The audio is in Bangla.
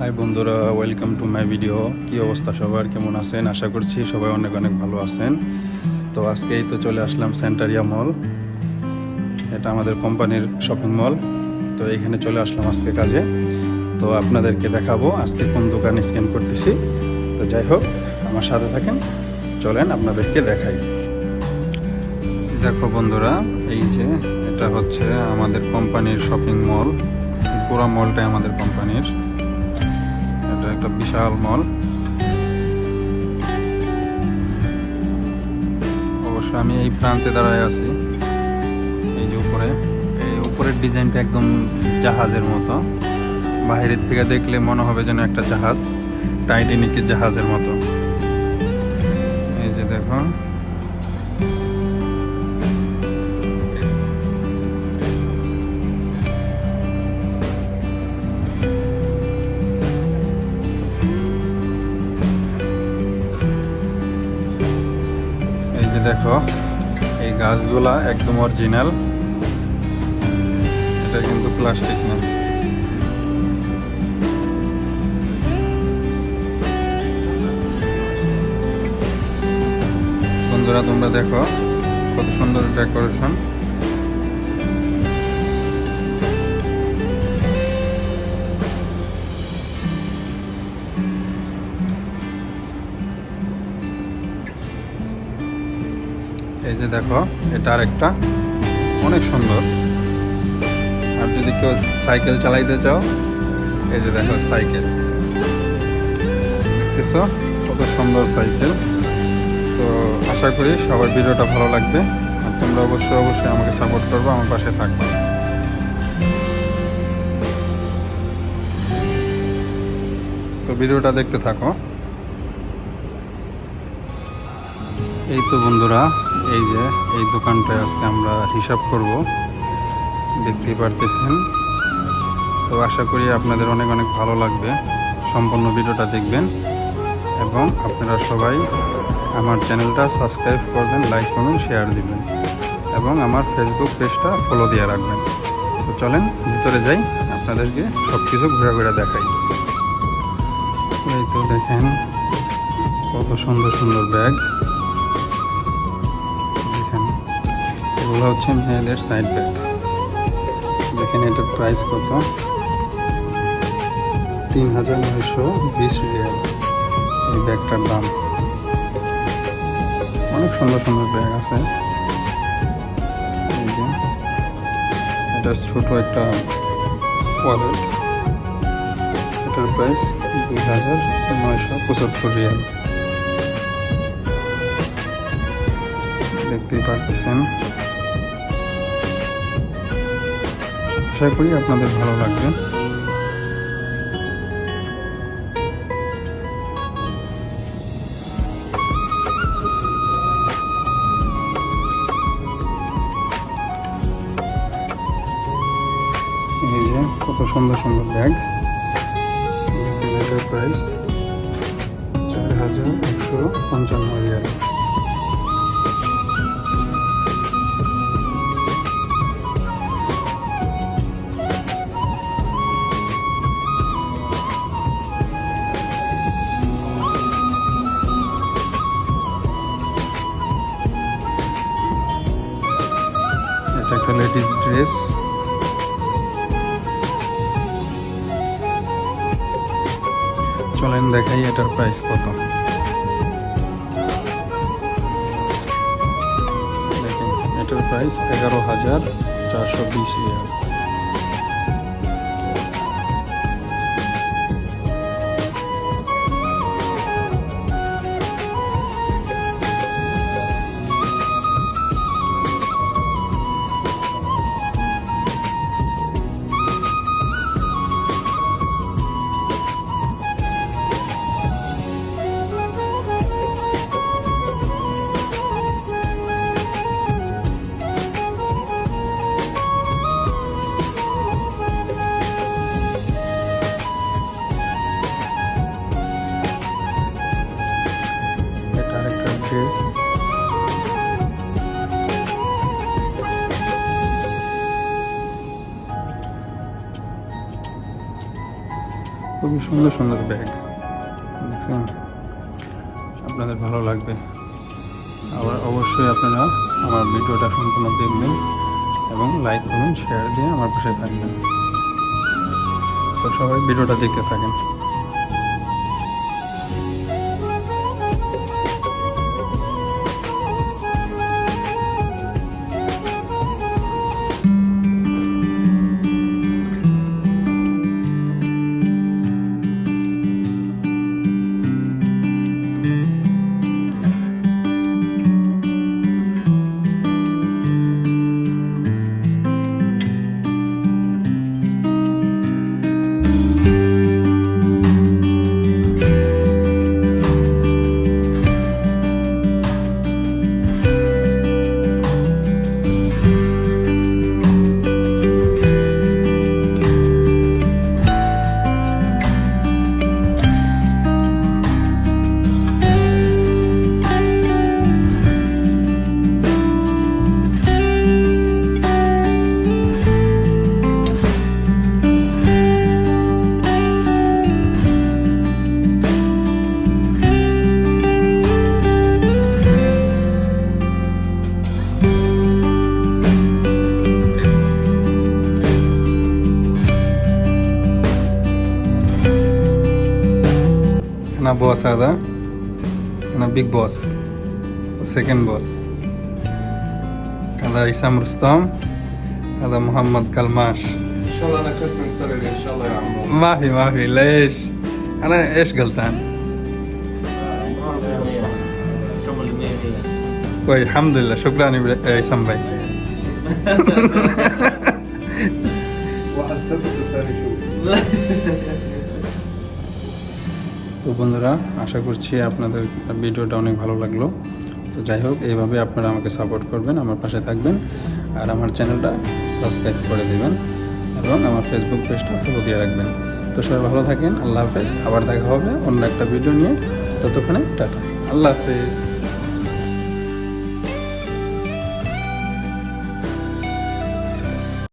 হাই বন্ধুরা ওয়েলকাম টু মাই ভিডিও কি অবস্থা সবার? কেমন আছেন? আশা করছি সবাই অনেক অনেক ভালো আছেন। তো আজকেই তো চলে আসলাম সেন্টারিয়া মল এটা আমাদের কোম্পানির শপিং মল তো এইখানে চলে আসলাম আজকে কাজে। তো আপনাদেরকে দেখাবো আজকে কোন দোকান স্ক্যান করতেছি। তো যাই হোক, আমার সাথে থাকেন। চলেন আপনাদেরকে দেখাই। দেখো বন্ধুরা, এই যে এটা হচ্ছে আমাদের কোম্পানির শপিং মল পুরো মলটাই আমাদের কোম্পানির। একটা বিশাল মল। অবশ্য আমি এই প্রান্তে দাঁড়ায় আছি। এই যে উপরে। এই উপরের ডিজাইনটা একদম জাহাজের মতো। বাহিরের থেকে দেখলে মনে হবে যেন একটা জাহাজ। টাইটানিকের জাহাজের মতো। এই যে দেখো। যে দেখো, এই গাছগুলা একদম অরিজিনাল এটা কিন্তু প্লাস্টিক না। বন্ধুরা, তোমরা দেখো কত সুন্দর ডেকোরেশন এই যে দেখো, এটা আর একটা অনেক সুন্দর। আর যদি কেউ সাইকেল চালাইতে চাও, এই যে দেখো সাইকেল। দেখতেছো? কত সুন্দর সাইকেল। তো আশা করি সবার ভিডিওটা ভালো লাগবে। আর তোমরা অবশ্যই অবশ্যই আমাকে সাপোর্ট করব, আমার পাশে থাকবে। তো ভিডিওটা দেখতে থাকো। এই তো বন্ধুরা এই যে, এই দোকানটায় আজকে আমরা হিসাব করব। দেখতেই পারতেছেন। তো আশা করি আপনাদের অনেক অনেক ভালো লাগবে। সম্পূর্ণ ভিডিওটা দেখবেন। এবং আপনারা সবাই আমার চ্যানেলটা সাবস্ক্রাইব করবেন, লাইক করবেন, শেয়ার দিবেন। এবং আমার ফেসবুক পেজটা ফলো দিয়ে রাখবেন। তো চলেন, ভিতরে যাই। আপনাদেরকে সব কিছু ঘুরে ঘুরে দেখাই। এই তো দেখেন, কত সুন্দর সুন্দর ব্যাগ। এগুলো হচ্ছে মেয়েদের সাইড ব্যাগ দেখেন এটার প্রাইস কত? তিন হাজার নয়শো বিশ রিয়াল। এই ব্যাগটার দাম। অনেক সুন্দর সুন্দর ব্যাগ আছে। এটা ছোট একটা ওয়ালেট এটার প্রাইস দুই হাজার নয়শো পঁচাত্তর রিয়াল। দেখতেই পারতেছেন। আশা করি আপনাদের ভালো লাগবে। কত সুন্দর সুন্দর ব্যাগ। প্রাইস চার হাজার একশো পঞ্চান্ন রিয়াল। একটা লেডিস ড্রেস। চলেন দেখাই এটার প্রাইস কত। দেখেন, এটার প্রাইস এগারো হাজার চারশো বিশ রিয়াল। খুবই সুন্দর সুন্দর ব্যাগ দেখছেন? আপনাদের ভালো লাগবে। আবার অবশ্যই আপনারা আমার ভিডিওটা সম্পূর্ণ দেখবেন এবং লাইক করুন শেয়ার দিয়ে আমার পাশে থাকবেন। তো সবাই ভিডিওটা দেখতে থাকেন। أنا بوس هذا أنا بيج بوس سكند بوس هذا إسام رستم هذا محمد كلماش ان شاء الله أنا كنت من سرري ان شاء الله يا عمو ما في ما في ليش غلطان مية كويس الحمد لله شكرا إسام भाई واحد ثبت والثاني شوف তো বন্ধুরা, আশা করছি আপনাদের ভিডিওটা অনেক ভালো লাগল। তো যাই হোক, এইভাবে আপনারা আমাকে সাপোর্ট করবেন, আমার পাশে থাকবেন, আর আমার চ্যানেলটা সাবস্ক্রাইব করে দেবেন, এবং আমার ফেসবুক পেজটা ফলো দিয়ে রাখবেন। তো সবাই ভালো থাকেন, আল্লাহ হাফেজ, আবার দেখা হবে অন্য একটা ভিডিও নিয়ে। ততক্ষণে টাটা, আল্লাহ হাফেজ।